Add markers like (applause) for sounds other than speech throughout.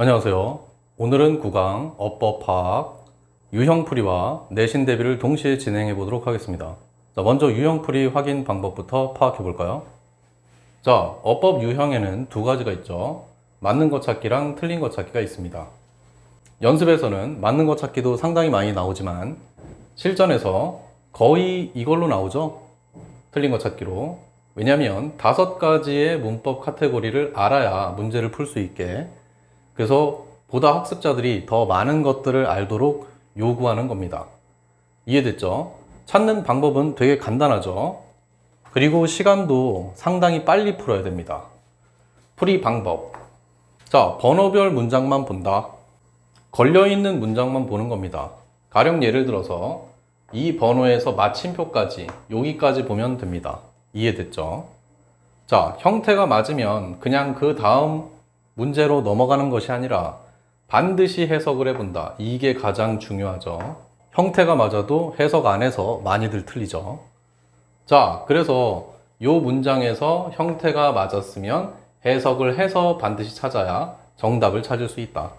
안녕하세요. 오늘은 구강 어법 파악 유형풀이와 내신 대비를 동시에 진행해 보도록 하겠습니다. 자, 먼저 유형풀이 확인 방법부터 파악해 볼까요? 자, 어법 유형에는 두 가지가 있죠. 맞는 것 찾기랑 틀린 것 찾기가 있습니다. 연습에서는 맞는 것 찾기도 상당히 많이 나오지만 실전에서 거의 이걸로 나오죠. 틀린 것 찾기로. 왜냐하면 다섯 가지의 문법 카테고리를 알아야 문제를 풀 수 있게 그래서 보다 학습자들이 더 많은 것들을 알도록 요구하는 겁니다. 이해됐죠? 찾는 방법은 되게 간단하죠? 그리고 시간도 상당히 빨리 풀어야 됩니다. 풀이 방법. 자, 번호별 문장만 본다. 걸려있는 문장만 보는 겁니다. 가령 예를 들어서 이 번호에서 마침표까지 여기까지 보면 됩니다. 이해됐죠? 자, 형태가 맞으면 그냥 그 다음 문제로 넘어가는 것이 아니라 반드시 해석을 해본다. 이게 가장 중요하죠. 형태가 맞아도 해석 안에서 많이들 틀리죠. 자, 그래서 요 문장에서 형태가 맞았으면 해석을 해서 반드시 찾아야 정답을 찾을 수 있다.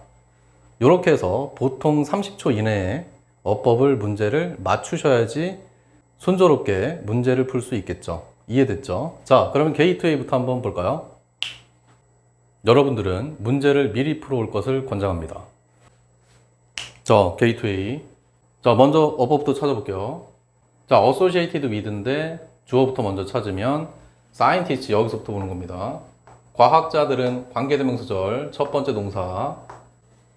이렇게 해서 보통 30초 이내에 어법을 문제를 맞추셔야지 순조롭게 문제를 풀 수 있겠죠. 이해됐죠? 자, 그러면 게이트웨이부터 한번 볼까요? 여러분들은 문제를 미리 풀어올 것을 권장합니다. 자, 게이트웨이. 자, 먼저 어법부터 찾아볼게요. 자, associated with인데 주어부터 먼저 찾으면 scientist 여기서부터 보는 겁니다. 과학자들은 관계대명사절 첫 번째 동사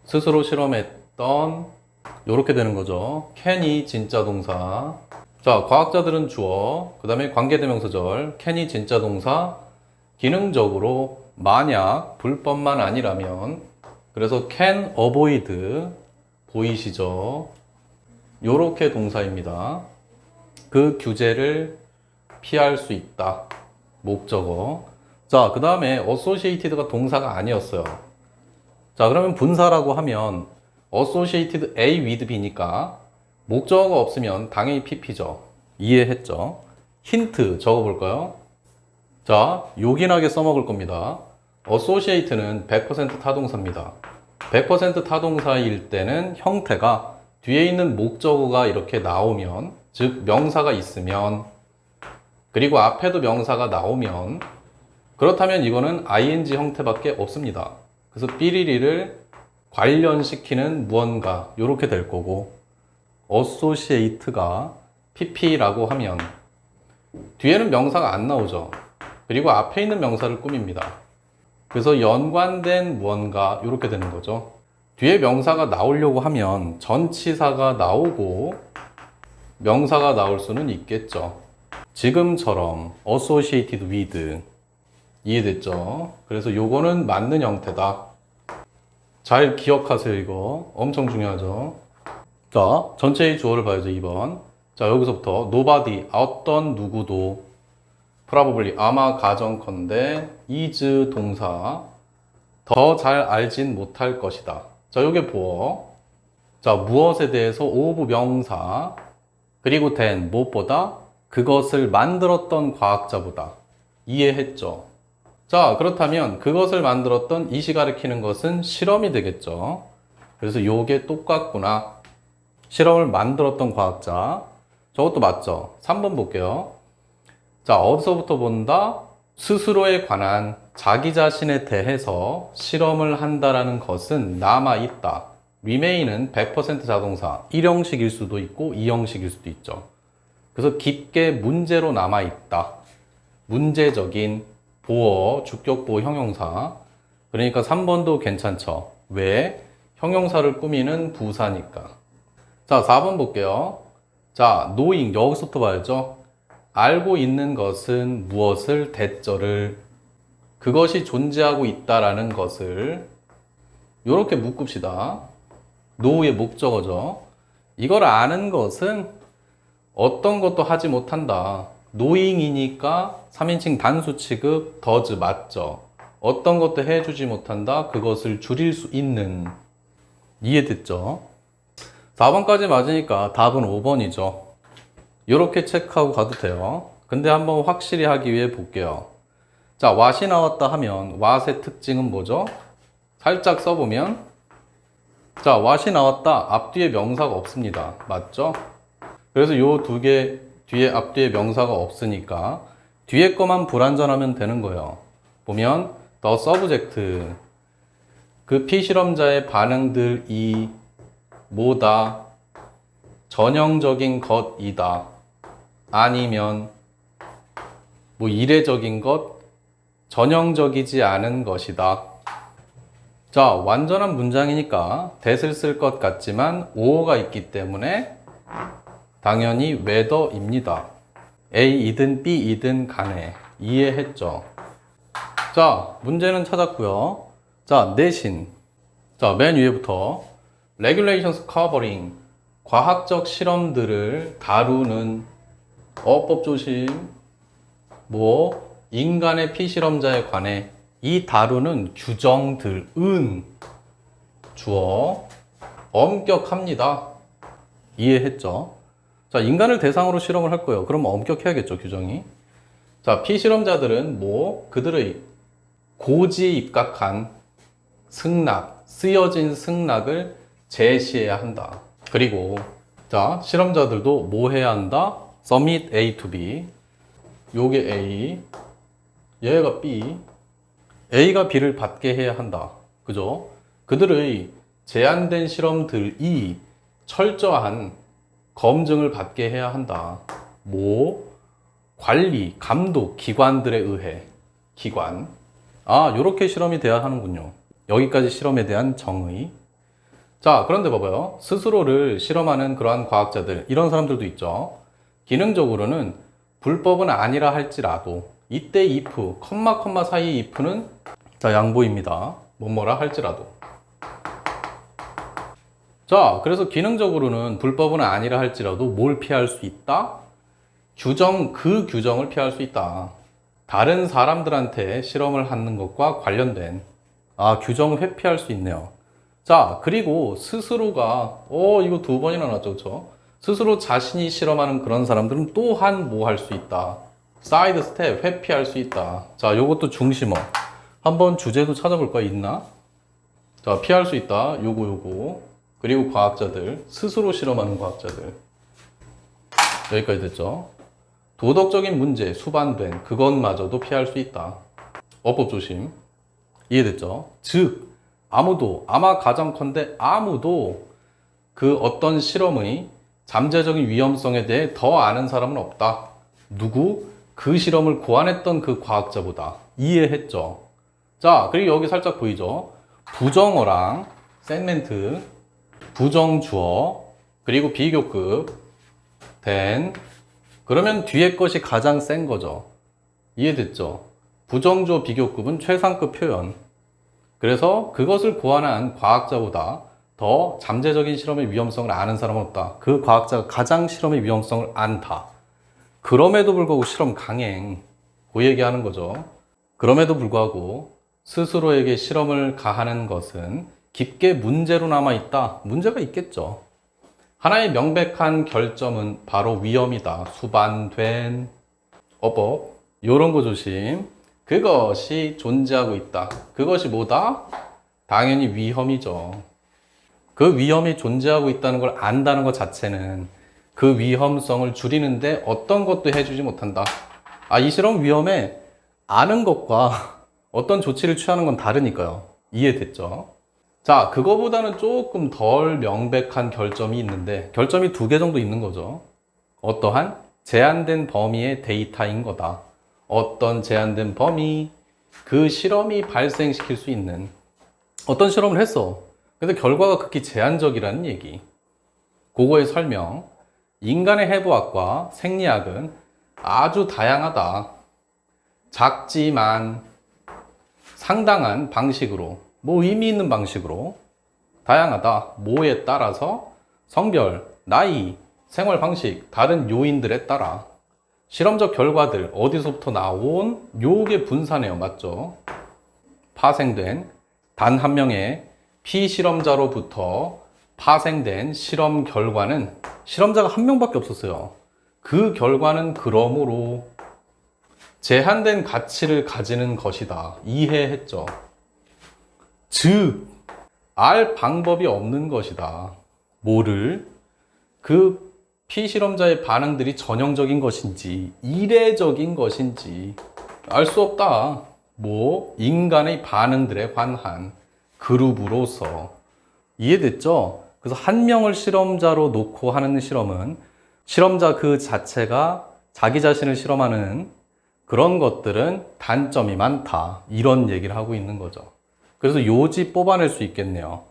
스스로 실험했던 요렇게 되는 거죠. can이 진짜 동사. 자, 과학자들은 주어, 그 다음에 관계대명사절, can이 진짜 동사, 기능적으로 만약 불법만 아니라면, 그래서 can avoid 보이시죠? 요렇게 동사입니다. 그 규제를 피할 수 있다. 목적어. 자, 그 다음에 associated가 동사가 아니었어요. 자, 그러면 분사라고 하면 associated A with B니까 목적어가 없으면 당연히 PP죠. 이해했죠? 힌트 적어볼까요? 자, 요긴하게 써먹을 겁니다. associate는 100% 타동사입니다. 100% 타동사일 때는 형태가 뒤에 있는 목적어가 이렇게 나오면, 즉, 명사가 있으면, 그리고 앞에도 명사가 나오면, 그렇다면 이거는 ing 형태밖에 없습니다. 그래서 삐리리를 관련시키는 무언가, 이렇게 될 거고, associate가 pp라고 하면, 뒤에는 명사가 안 나오죠. 그리고 앞에 있는 명사를 꾸밉니다. 그래서 연관된 무언가 이렇게 되는 거죠. 뒤에 명사가 나오려고 하면 전치사가 나오고 명사가 나올 수는 있겠죠. 지금처럼 associated with 이해됐죠? 그래서 요거는 맞는 형태다. 잘 기억하세요, 이거. 엄청 중요하죠. 자, 전체의 주어를 봐야죠, 2번. 자, 여기서부터 nobody, 어떤 누구도 probably 아마 가정컨대 is 동사 더 잘 알진 못할 것이다. 자, 요게 보어. 자, 무엇에 대해서 of 명사 그리고 then 무엇보다 그것을 만들었던 과학자보다 이해했죠. 자, 그렇다면 그것을 만들었던 이시 가리키는 것은 실험이 되겠죠. 그래서 요게 똑같구나. 실험을 만들었던 과학자. 저것도 맞죠? 3번 볼게요. 자, 어디서부터 본다? 스스로에 관한 자기 자신에 대해서 실험을 한다라는 것은 남아있다. remain은 100% 자동사, 1형식일 수도 있고 2형식일 수도 있죠. 그래서 깊게 문제로 남아있다. 문제적인 보어, 주격보호 형용사. 그러니까 3번도 괜찮죠. 왜? 형용사를 꾸미는 부사니까. 자, 4번 볼게요. 자, knowing 여기서부터 봐야죠. 알고 있는 것은 무엇을 대절을 그것이 존재하고 있다라는 것을 이렇게 묶읍시다. know의 목적어죠. 이걸 아는 것은 어떤 것도 하지 못한다. knowing이니까 3인칭 단수 취급 does 맞죠. 어떤 것도 해주지 못한다. 그것을 줄일 수 있는 이해됐죠? 4번까지 맞으니까 답은 5번이죠. 이렇게 체크하고 가도 돼요. 근데 한번 확실히 하기 위해 볼게요. 자, what이 나왔다 하면 what의 특징은 뭐죠? 살짝 써보면 자 왓이 나왔다 앞뒤에 명사가 없습니다 맞죠? 그래서 요 두 개 뒤에 앞뒤에 명사가 없으니까 뒤에 거만 불완전하면 되는 거예요 보면 the subject 그 피실험자의 반응들이 뭐다 전형적인 것이다 아니면 뭐 이례적인 것 전형적이지 않은 것이다 자, 완전한 문장이니까 that을 쓸 것 같지만 오어가 있기 때문에 당연히 whether입니다. A이든 B이든 간에 이해했죠? 자, 문제는 찾았고요. 자, 내신. 자, 맨 위에부터 regulations covering 과학적 실험들을 다루는 어법 조심 뭐 인간의 피실험자에 관해 이 다루는 규정들은 주어 엄격합니다. 이해했죠? 자, 인간을 대상으로 실험을 할 거예요. 그럼 엄격해야겠죠, 규정이. 자, 피실험자들은 뭐 그들의 고지 입각한 승낙, 쓰여진 승낙을 제시해야 한다. 그리고 자, 실험자들도 뭐 해야 한다? Submit A to B. 요게 A, 얘가 B, A가 B를 받게 해야 한다. 그죠? 그들의 제한된 실험들이 철저한 검증을 받게 해야 한다. 뭐, 관리, 감독, 기관들에 의해. 기관. 아, 요렇게 실험이 돼야 하는군요. 여기까지 실험에 대한 정의. 자, 그런데 봐봐요. 스스로를 실험하는 그러한 과학자들, 이런 사람들도 있죠. 기능적으로는 불법은 아니라 할지라도, 이때 if, 컴마 컴마 사이 if는 자, 양보입니다. 뭐뭐라 할지라도. 자, 그래서 기능적으로는 불법은 아니라 할지라도 뭘 피할 수 있다? 규정, 그 규정을 피할 수 있다. 다른 사람들한테 실험을 하는 것과 관련된, 아, 규정을 회피할 수 있네요. 자, 그리고 스스로가, 어, 이거 두 번이나 나왔죠, 그쵸? 스스로 자신이 실험하는 그런 사람들은 또한 뭐 할 수 있다? 사이드 스텝, 회피할 수 있다. 자, 요것도 중심어. 한번 주제도 찾아볼까 있나? 자, 피할 수 있다. 요거 요거. 그리고 과학자들, 스스로 실험하는 과학자들. 여기까지 됐죠? 도덕적인 문제, 수반된 그것마저도 피할 수 있다. 어법 조심. 이해됐죠? 즉, 아무도, 아마 가정컨대 아무도 그 어떤 실험의 잠재적인 위험성에 대해 더 아는 사람은 없다. 누구? 그 실험을 고안했던 그 과학자보다 이해했죠. 자, 그리고 여기 살짝 보이죠? 부정어랑 segment, 부정주어, 그리고 비교급, then, 그러면 뒤에 것이 가장 센 거죠. 이해됐죠? 부정주어 비교급은 최상급 표현. 그래서 그것을 고안한 과학자보다 더 잠재적인 실험의 위험성을 아는 사람은 없다. 그 과학자가 가장 실험의 위험성을 안다. 그럼에도 불구하고 실험 강행. 그 얘기하는 거죠. 그럼에도 불구하고 스스로에게 실험을 가하는 것은 깊게 문제로 남아 있다. 문제가 있겠죠. 하나의 명백한 결점은 바로 위험이다. 수반된 어법. 요런 거 조심. 그것이 존재하고 있다. 그것이 뭐다? 당연히 위험이죠. 그 위험이 존재하고 있다는 걸 안다는 것 자체는 그 위험성을 줄이는데 어떤 것도 해주지 못한다. 아, 이 실험 위험에 아는 것과 (laughs) 어떤 조치를 취하는 건 다르니까요. 이해됐죠? 자, 그거보다는 조금 덜 명백한 결점이 있는데, 결점이 두 개 정도 있는 거죠. 어떠한 제한된 범위의 데이터인 거다. 어떤 제한된 범위, 그 실험이 발생시킬 수 있는 어떤 실험을 했어. 근데 결과가 극히 제한적이라는 얘기. 그거의 설명. 인간의 해부학과 생리학은 아주 다양하다. 작지만 상당한 방식으로, 뭐 의미 있는 방식으로 다양하다. 뭐에 따라서 성별, 나이, 생활 방식, 다른 요인들에 따라 실험적 결과들 어디서부터 나온 요게 분산해요. 맞죠? 파생된 단 한 명의 피실험자로부터 파생된 실험 결과는 실험자가 한 명밖에 없었어요. 그 결과는 그러므로 제한된 가치를 가지는 것이다. 이해했죠. 즉, 알 방법이 없는 것이다. 뭐를? 그 피실험자의 반응들이 전형적인 것인지, 이례적인 것인지, 알 수 없다. 뭐, 인간의 반응들에 관한 그룹으로서. 이해됐죠? 그래서 한 명을 실험자로 놓고 하는 실험은 실험자 그 자체가 자기 자신을 실험하는 그런 것들은 단점이 많다. 이런 얘기를 하고 있는 거죠. 그래서 요지 뽑아낼 수 있겠네요.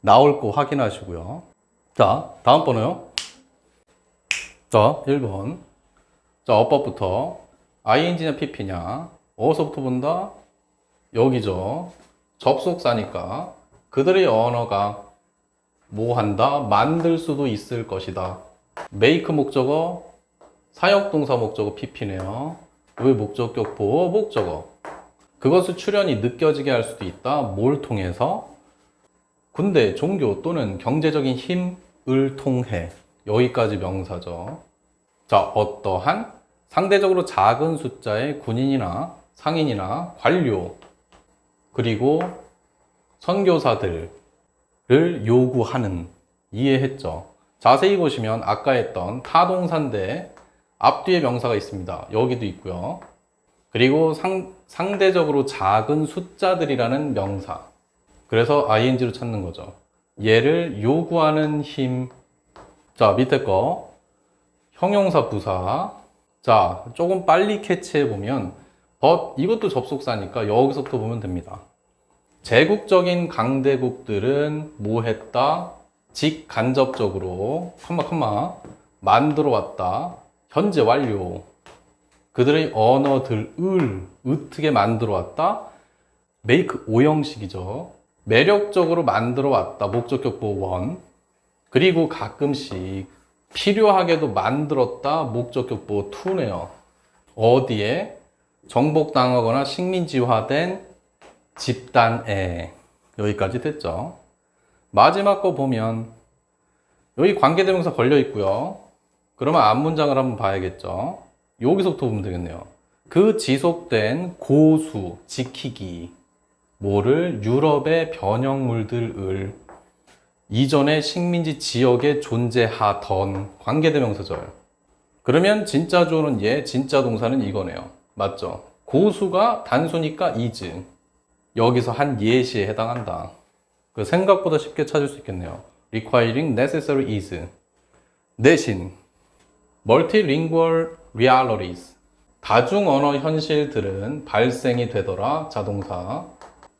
나올 거 확인하시고요. 자, 다음 번호요. 자, 1번. 자, 어법부터 ing냐 pp냐. 어디서부터 본다? 여기죠. 접속사니까 그들의 언어가 뭐 한다? 만들 수도 있을 것이다. make 목적어, 사역동사 목적어 pp네요. 왜 목적격 보호 목적어? 그것을 출현이 느껴지게 할 수도 있다. 뭘 통해서? 군대, 종교 또는 경제적인 힘을 통해. 여기까지 명사죠. 자, 어떠한 상대적으로 작은 숫자의 군인이나 상인이나 관료, 그리고 선교사들을 요구하는 이해했죠. 자세히 보시면 아까 했던 타동사인데 앞뒤에 명사가 있습니다. 여기도 있고요. 그리고 상, 상대적으로 작은 숫자들이라는 명사. 그래서 ing로 찾는 거죠. 얘를 요구하는 힘. 자, 밑에 거. 형용사 부사. 자, 조금 빨리 캐치해 보면, but 이것도 접속사니까 여기서부터 보면 됩니다. 제국적인 강대국들은 뭐 했다? 직간접적으로, 컴마, 컴마, 만들어 왔다. 현재 완료. 그들의 언어들을 어떻게 만들어 왔다? make 오형식이죠. 매력적으로 만들어 왔다. 목적격보 원. 그리고 가끔씩 필요하게도 만들었다. 목적격보 2네요. 어디에? 정복당하거나 식민지화된 집단에. 여기까지 됐죠. 마지막 거 보면 여기 관계대명사 걸려 있고요. 그러면 앞 문장을 한번 봐야겠죠. 여기서부터 보면 되겠네요. 그 지속된 고수, 지키기. 뭐를 유럽의 변형물들을 이전의 식민지 지역에 존재하던 관계대명사절. 그러면 진짜 조는 얘, 진짜 동사는 이거네요. 맞죠? 고수가 단수니까 is. 여기서 한 예시에 해당한다. 그 생각보다 쉽게 찾을 수 있겠네요. requiring necessary is. 대신 multilingual realities. 다중 언어 현실들은 발생이 되더라. 자동사.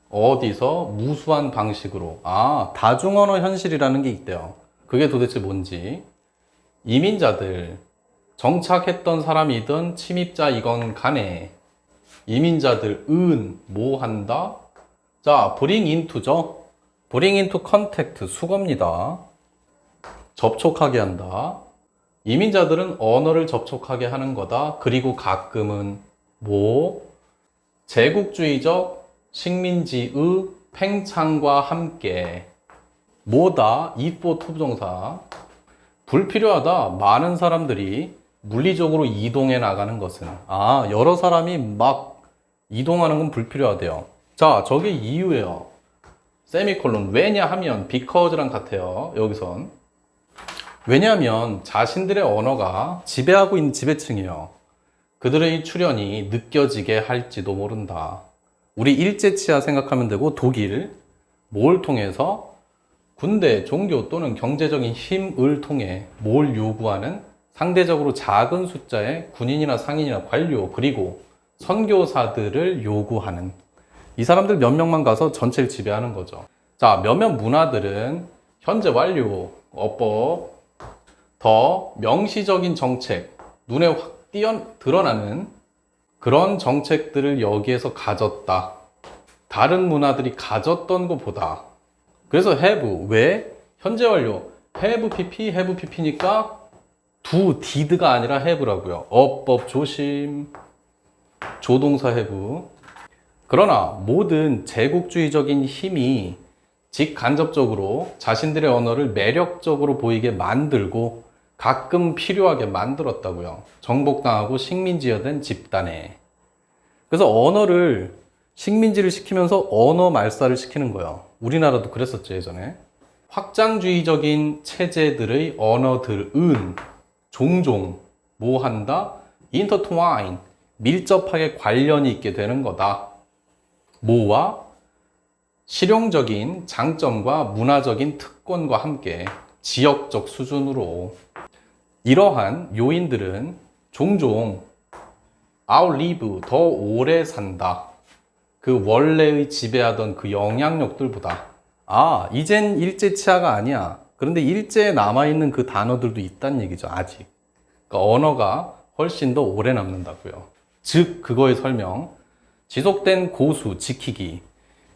어디서 무수한 방식으로. 아, 다중 언어 현실이라는 게 있대요. 그게 도대체 뭔지. 이민자들, 정착했던 사람이든 침입자이건 간에 이민자들 은 뭐 한다? 자, bring into죠. bring into contact 수거입니다. 접촉하게 한다. 이민자들은 언어를 접촉하게 하는 거다. 그리고 가끔은 뭐 제국주의적 식민지의 팽창과 함께 뭐다 이포 투부정사 불필요하다. 많은 사람들이 물리적으로 이동해 나가는 것은 아 여러 사람이 막 이동하는 건 불필요하대요. 자 저게 이유예요. 세미콜론 왜냐하면 because랑 같아요. 여기선 왜냐하면 자신들의 언어가 지배하고 있는 지배층이에요. 그들의 출현이 느껴지게 할지도 모른다. 우리 일제치하 생각하면 되고 독일 뭘 통해서 군대, 종교 또는 경제적인 힘을 통해 뭘 요구하는 상대적으로 작은 숫자의 군인이나 상인이나 관료 그리고 선교사들을 요구하는 이 사람들 몇 명만 가서 전체를 지배하는 거죠. 자, 몇몇 문화들은 현재 완료, 어법, 더 명시적인 정책, 눈에 확 띄어 드러나는 그런 정책들을 여기에서 가졌다. 다른 문화들이 가졌던 것보다. 그래서 have, 왜? 현재 완료, have pp, have pp니까 두 did가 아니라 have라고요. 어법 조심, 조동사 have. 그러나 모든 제국주의적인 힘이 직간접적으로 자신들의 언어를 매력적으로 보이게 만들고 가끔 필요하게 만들었다고요. 정복당하고 식민지화된 집단에. 그래서 언어를 식민지를 시키면서 언어 말살을 시키는 거예요. 우리나라도 그랬었죠, 예전에. 확장주의적인 체제들의 언어들은 종종 뭐 한다? intertwine, 밀접하게 관련이 있게 되는 거다. 뭐와 실용적인 장점과 문화적인 특권과 함께 지역적 수준으로 이러한 요인들은 종종 outlive 더 오래 산다. 그 원래의 지배하던 그 영향력들보다 아 이젠 일제 치하가 아니야. 그런데 일제에 남아있는 그 단어들도 있다는 얘기죠 아직. 그러니까 언어가 훨씬 더 오래 남는다고요. 즉 그거의 설명. 지속된 고수 지키기.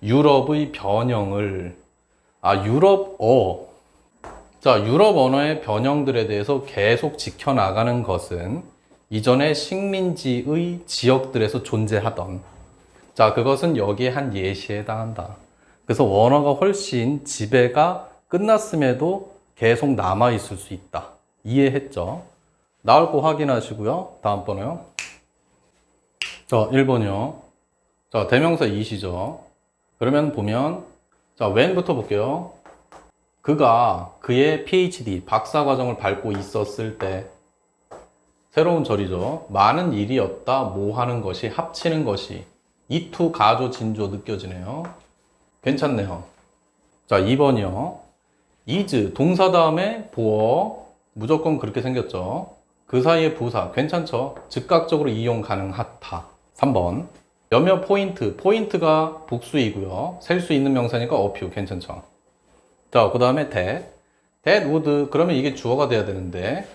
유럽의 변형을. 아 유럽어. 자 유럽 언어의 변형들에 대해서 계속 지켜나가는 것은 이전에 식민지의 지역들에서 존재하던. 자 그것은 여기에 한 예시에 해당한다. 그래서 원어가 훨씬 지배가 끝났음에도 계속 남아 있을 수 있다 이해했죠 나올 거 확인하시고요 다음번에요 자 1번이요 자 대명사 이시죠 그러면 보면 자 when부터 볼게요 그가 그의 PhD 박사 과정을 밟고 있었을 때 새로운 절이죠. 많은 일이었다. 뭐 하는 것이 합치는 것이 이투 가조 진조 느껴지네요. 괜찮네요. 자, 2번이요. Is 동사 다음에 보어 무조건 그렇게 생겼죠. 그 사이에 부사 괜찮죠? 즉각적으로 이용 가능하다. 3번. 몇몇 포인트 포인트가 복수이고요. 셀 수 있는 명사니까 어퓨 괜찮죠? 자, 그 다음에 that. that would. 그러면 이게 주어가 돼야 되는데,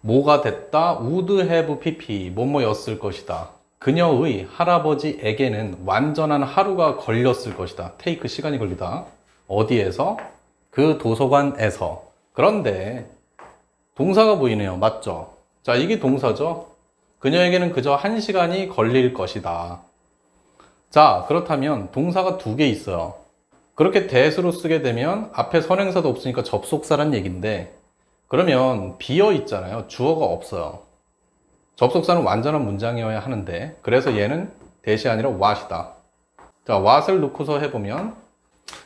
뭐가 됐다? would have pp. 뭐뭐였을 것이다. 그녀의 할아버지에게는 완전한 하루가 걸렸을 것이다. take 시간이 걸리다. 어디에서? 그 도서관에서. 그런데, 동사가 보이네요. 맞죠? 자, 이게 동사죠? 그녀에게는 그저 한 시간이 걸릴 것이다. 자, 그렇다면 동사가 두 개 있어요. 그렇게 대수로 쓰게 되면 앞에 선행사도 없으니까 접속사란 얘기인데 그러면 비어 있잖아요. 주어가 없어요. 접속사는 완전한 문장이어야 하는데 그래서 얘는 대시 아니라 what이다. 자, what을 놓고서 해보면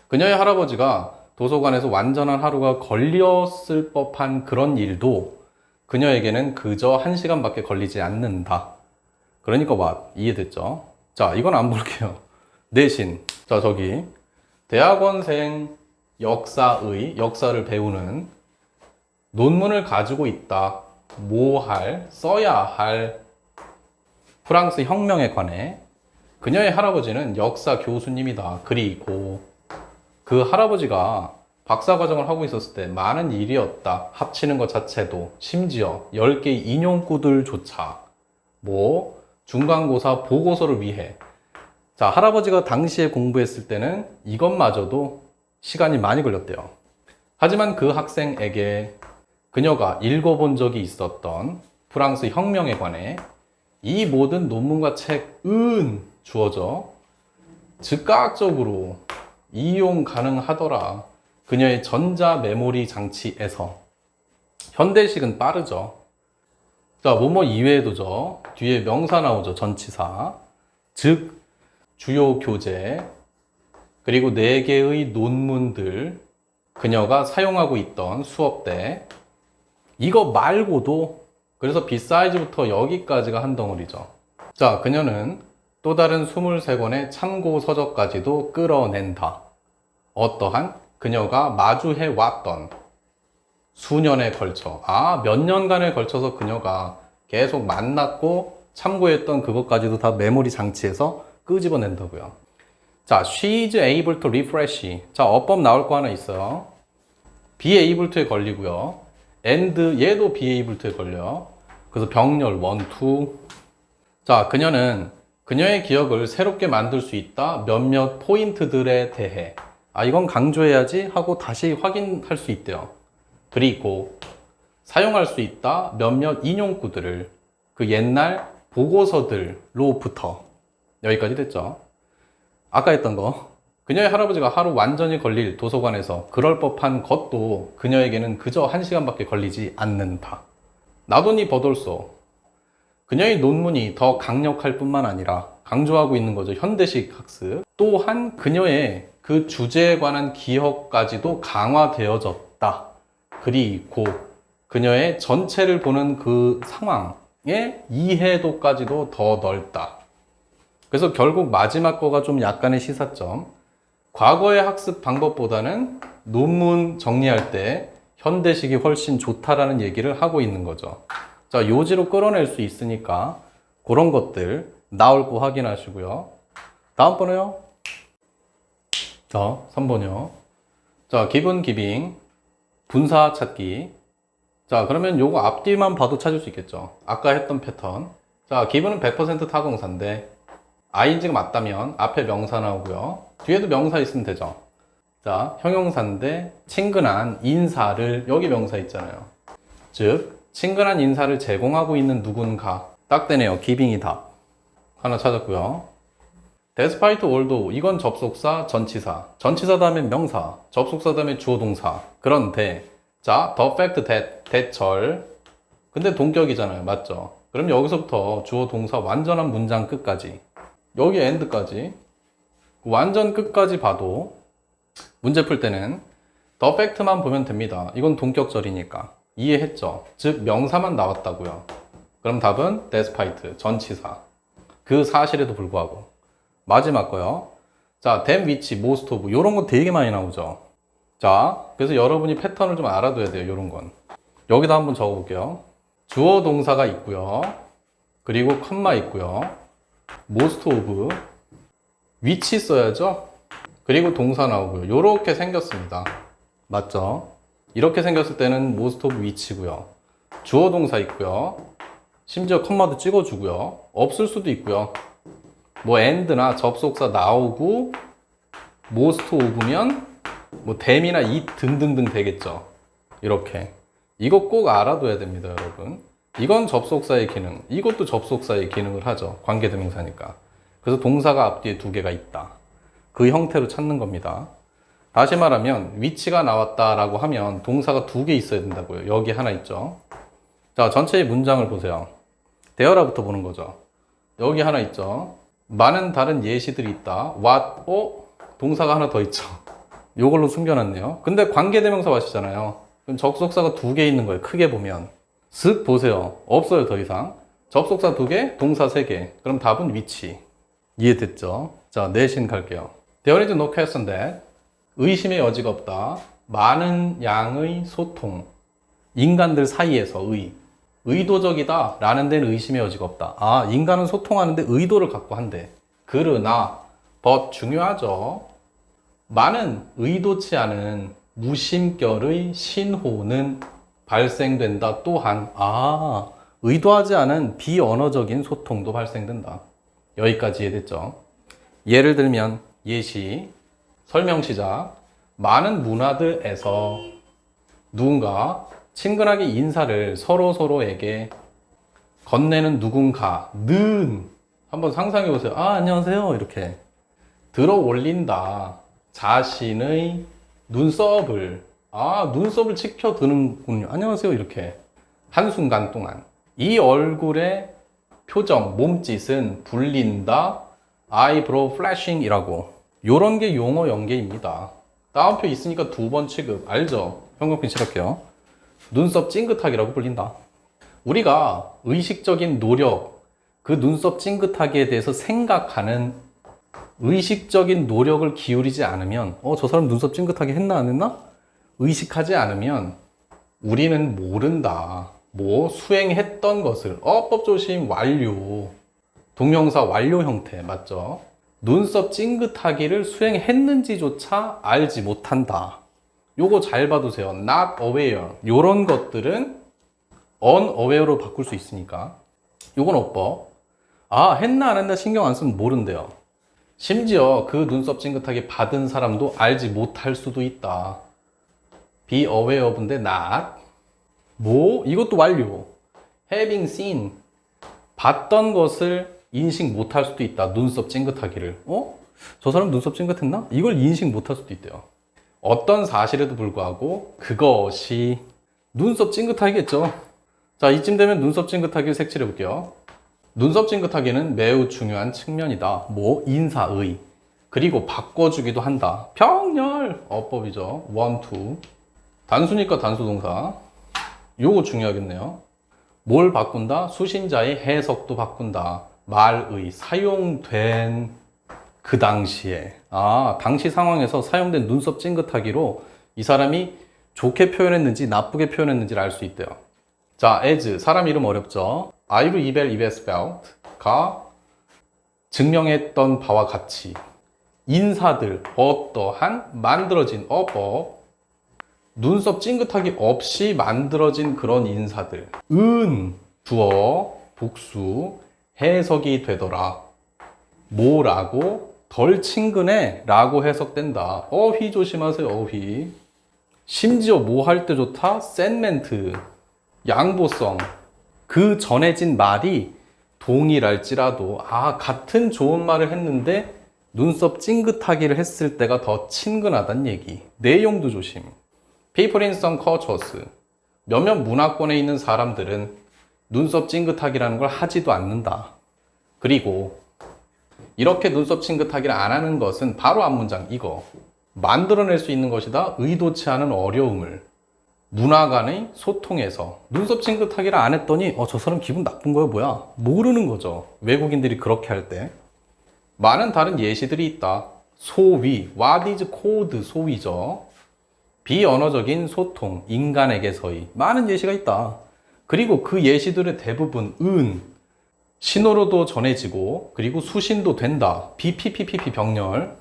그녀의 할아버지가 도서관에서 완전한 하루가 걸렸을 법한 그런 일도 그녀에게는 그저 한 시간밖에 걸리지 않는다. 그러니까 what 이해됐죠? 자, 이건 안 볼게요. (laughs) 대신 자 저기 대학원생 역사의 역사를 배우는 논문을 가지고 있다. 뭐 할, 써야 할 프랑스 혁명에 관해 그녀의 할아버지는 역사 교수님이다. 그리고 그 할아버지가 박사 과정을 하고 있었을 때 많은 일이었다. 합치는 것 자체도 심지어 10개의 인용구들조차 뭐 중간고사 보고서를 위해 자, 할아버지가 당시에 공부했을 때는 이것마저도 시간이 많이 걸렸대요. 하지만 그 학생에게 그녀가 읽어본 적이 있었던 프랑스 혁명에 관해 이 모든 논문과 책은 주어져 즉각적으로 이용 가능하더라. 그녀의 전자 메모리 장치에서 현대식은 빠르죠. 자, 뭐뭐 이외에도죠. 뒤에 명사 나오죠. 전치사. 즉 주요 교재, 그리고 네 개의 논문들, 그녀가 사용하고 있던 수업 때, 이거 말고도, 그래서 비사이즈부터 여기까지가 한 덩어리죠. 자, 그녀는 또 다른 23권의 참고 서적까지도 끌어낸다. 어떠한 그녀가 마주해 왔던 수년에 걸쳐, 아, 몇 년간에 걸쳐서 그녀가 계속 만났고 참고했던 그것까지도 다 메모리 장치에서 끄집어낸다고요. 자, she is able to refresh. 자, 어법 나올 거 하나 있어요. be able to에 걸리고요. and 얘도 be able to에 걸려. 그래서 병렬 one, two. 자, 그녀는 그녀의 기억을 새롭게 만들 수 있다. 몇몇 포인트들에 대해. 아, 이건 강조해야지 하고 다시 확인할 수 있대요. 그리고 사용할 수 있다. 몇몇 인용구들을 그 옛날 보고서들로부터 여기까지 됐죠. 아까 했던 거. 그녀의 할아버지가 하루 완전히 걸릴 도서관에서 그럴 법한 것도 그녀에게는 그저 한 시간밖에 걸리지 않는다. 나도니 버돌소. 그녀의 논문이 더 강력할 뿐만 아니라 강조하고 있는 거죠. 현대식 학습. 또한 그녀의 그 주제에 관한 기억까지도 강화되어졌다. 그리고 그녀의 전체를 보는 그 상황의 이해도까지도 더 넓다. 그래서 결국 마지막 거가 좀 약간의 시사점. 과거의 학습 방법보다는 논문 정리할 때 현대식이 훨씬 좋다라는 얘기를 하고 있는 거죠. 자, 요지로 끌어낼 수 있으니까 그런 것들 나올 거 확인하시고요. 다음 번호요. 자, 3번이요. 자, 기본 기빙, 분사 찾기. 자, 그러면 요거 앞뒤만 봐도 찾을 수 있겠죠. 아까 했던 패턴. 자, 기본은 100% 타동사인데, ing가 맞다면 앞에 명사 나오고요. 뒤에도 명사 있으면 되죠. 자, 형용사인데, 친근한 인사를, 여기 명사 있잖아요. 즉, 친근한 인사를 제공하고 있는 누군가. 딱 되네요. 기빙이 답. 하나 찾았고요. despite although 이건 접속사, 전치사. 전치사 다음에 명사, 접속사 다음에 주어 동사. 그런데 자, the fact that 대철. 근데 동격이잖아요. 맞죠? 그럼 여기서부터 주어 동사 완전한 문장 끝까지. 여기 end까지. 완전 끝까지 봐도 문제 풀 때는 the fact만 보면 됩니다. 이건 동격절이니까. 이해했죠? 즉 명사만 나왔다고요. 그럼 답은 despite 전치사. 그 사실에도 불구하고. 마지막 거요. 자, them which, most of 이런 거 되게 많이 나오죠. 자, 그래서 여러분이 패턴을 좀 알아둬야 돼요. 이런 건. 여기다 한번 적어볼게요. 주어 동사가 있고요. 그리고 컴마 있고요. most of which 써야죠. 그리고 동사 나오고요. 이렇게 생겼습니다. 맞죠? 이렇게 생겼을 때는 most of which고요. 주어 동사 있고요. 심지어 컴마도 찍어주고요. 없을 수도 있고요. 뭐 end나 접속사 나오고 most of면 뭐 them이나 it 등등등 되겠죠. 이렇게. 이거 꼭 알아둬야 됩니다, 여러분. 이건 접속사의 기능, 이것도 접속사의 기능을 하죠. 관계대명사니까. 그래서 동사가 앞뒤에 두 개가 있다. 그 형태로 찾는 겁니다. 다시 말하면 위치가 나왔다라고 하면 동사가 두 개 있어야 된다고요. 여기 하나 있죠. 자, 전체의 문장을 보세요. 대어라부터 보는 거죠. 여기 하나 있죠. 많은 다른 예시들이 있다. what, 어? 동사가 하나 더 있죠. (laughs) 요걸로 숨겨놨네요. 근데 관계대명사 왔이잖아요. 그럼 접속사가 두 개 있는 거예요. 크게 보면. 슥 보세요. 없어요, 더 이상. 접속사 두 개, 동사 세 개. 그럼 답은 위치. 이해됐죠? 자, 내신 갈게요. There is no question that 의심의 여지가 없다. 많은 양의 소통. 인간들 사이에서 의. 의도적이다. 라는 데는 의심의 여지가 없다. 아, 인간은 소통하는데 의도를 갖고 한대. 그러나, but 중요하죠. 많은 의도치 않은 무심결의 신호는 발생된다. 또한, 아, 의도하지 않은 비언어적인 소통도 발생된다. 여기까지 이해됐죠? 예를 들면, 예시, 설명 시작. 많은 문화들에서 누군가 친근하게 인사를 서로 서로에게 건네는 누군가는 한번 상상해 보세요. 아, 안녕하세요. 이렇게 들어 올린다. 자신의 눈썹을 아, 눈썹을 치켜 드는군요. 안녕하세요. 이렇게 한순간 동안 이 얼굴의 표정, 몸짓은 불린다. 아이브로우 플래싱이라고 요런 게 용어 연계입니다. 따옴표 있으니까 두 번 취급 알죠? 형광펜 칠할게요. 눈썹 찡긋하기라고 불린다. 우리가 의식적인 노력, 그 눈썹 찡긋하기에 대해서 생각하는 의식적인 노력을 기울이지 않으면, 어, 저 사람 눈썹 찡긋하게 했나, 안 했나? 의식하지 않으면 우리는 모른다. 뭐, 수행했던 것을, 어 법 조심 완료. 동명사 완료 형태, 맞죠? 눈썹 찡긋하기를 수행했는지조차 알지 못한다. 요거 잘 봐두세요. not aware. 요런 것들은 unaware로 바꿀 수 있으니까. 요건 어법. 아, 했나 안 했나 신경 안 쓰면 모른대요. 심지어 그 눈썹 찡긋하게 받은 사람도 알지 못할 수도 있다. be aware of인데 not. 뭐? 이것도 완료. having seen. 봤던 것을 인식 못할 수도 있다. 눈썹 찡긋하기를. 어? 저 사람 눈썹 찡긋했나? 이걸 인식 못할 수도 있대요. 어떤 사실에도 불구하고 그것이 눈썹 찡긋하겠죠. 자, 이쯤 되면 눈썹 찡긋하기를 색칠해 볼게요. 눈썹 찡긋하기는 매우 중요한 측면이다. 뭐 인사의 그리고 바꿔주기도 한다. 병렬 어법이죠. 원, 투. 단수니까 단수 동사. 요거 중요하겠네요. 뭘 바꾼다? 수신자의 해석도 바꾼다. 말의 사용된 그 당시에 아 당시 상황에서 사용된 눈썹 찡긋하기로 이 사람이 좋게 표현했는지 나쁘게 표현했는지를 알 수 있대요. 자, as 사람 이름 어렵죠. I've 이벨 이벨 spelled가 증명했던 바와 같이 인사들 어떠한 만들어진 어법 눈썹 찡긋하기 없이 만들어진 그런 인사들 은 주어 복수 해석이 되더라. 뭐라고? 덜 친근해? 라고 해석된다. 어휘 조심하세요 어휘. 심지어 뭐 할 때 좋다? 센 멘트. 양보성. 그 전해진 말이 동일할지라도 아 같은 좋은 말을 했는데 눈썹 찡긋하기를 했을 때가 더 친근하단 얘기. 내용도 조심. People in some cultures. 몇몇 문화권에 있는 사람들은 눈썹 찡긋하기라는 걸 하지도 않는다. 그리고 이렇게 눈썹 찡긋하기를 안 하는 것은 바로 앞 문장 이거. 만들어낼 수 있는 것이다. 의도치 않은 어려움을. 문화 간의 소통에서 눈썹 찡긋하기를 안 했더니 어 저 사람 기분 나쁜 거야 뭐야? 모르는 거죠. 외국인들이 그렇게 할 때. 많은 다른 예시들이 있다. 소위 what is called 소위죠. 비언어적인 소통 인간에게서의 많은 예시가 있다 그리고 그 예시들의 대부분 은 신호로도 전해지고 그리고 수신도 된다 BPPPP 병렬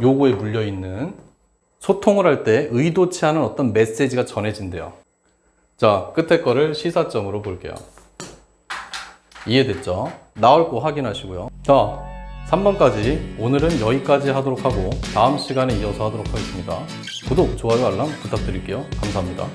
요거에 물려 있는 소통을 할 때 의도치 않은 어떤 메시지가 전해진대요. 자, 끝에 거를 시사점으로 볼게요. 이해됐죠? 나올 거 확인하시고요. 자, 3번까지 오늘은 여기까지 하도록 하고 다음 시간에 이어서 하도록 하겠습니다. 구독, 좋아요, 알람 부탁드릴게요. 감사합니다.